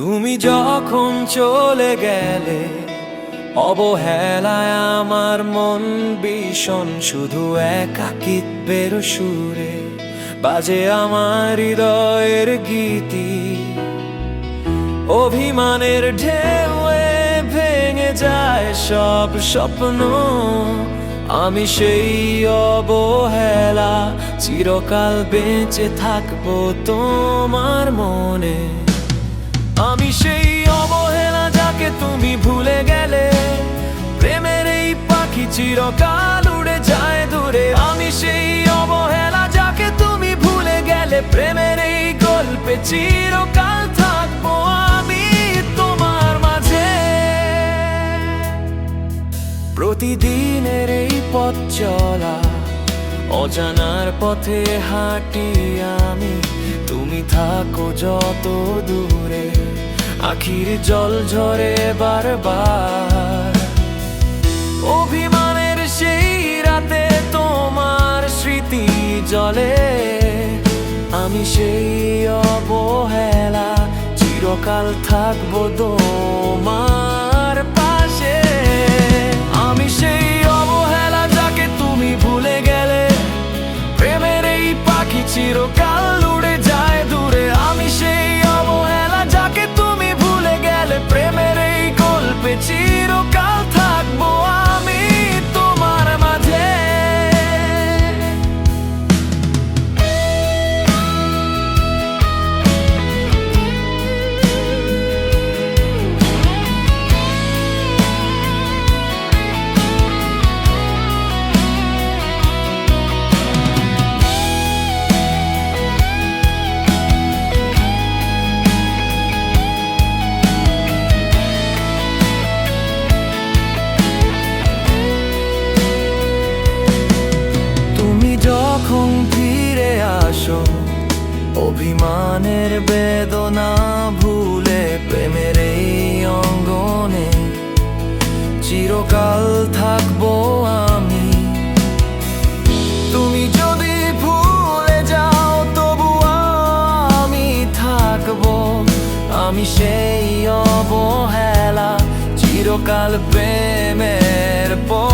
তুমি যখন চলে গেলে, অবহেলায় আমার মন ভীষণ, শুধু একাকিত্বের সুরে বাজে আমার হৃদয়ের গীতি। অভিমানের ঢেউয়ে ভেঙে যায় সব স্বপ্ন, আমি সেই অবহেলা চিরকাল বেঁচে থাকব তোমার মনে। আমি সেই অবহেলা যাকে তুমি ভুলে গেলে। প্রেমের এই পাখি চিরকাল উড়ে যায় দূরে। আমি সেই অবহেলা যাকে তুমি ভুলে গেলে। প্রেমের এই গল্পে চিরকাল থাকব আমি তোমার মাঝে। প্রতিদিনের এই পথ চলা অজানার পথে হাঁটি আমি। তুমি থাকো যত দূরে, আখির জল ঝরে বারবার। অভিমানের সেই রাতে তোমার স্মৃতি জলে, আমি সেই অবহেলা, চিরকাল থাকব তোমার অভিমানের বেদনা ভুলে প্রেমের এই অঙ্গনে চিরকাল থাকব আমি। তুমি যদি ভুলে যাও, তবু আমি থাকব। আমি সেই অবহেলা, চিরকাল প্রেমের পর।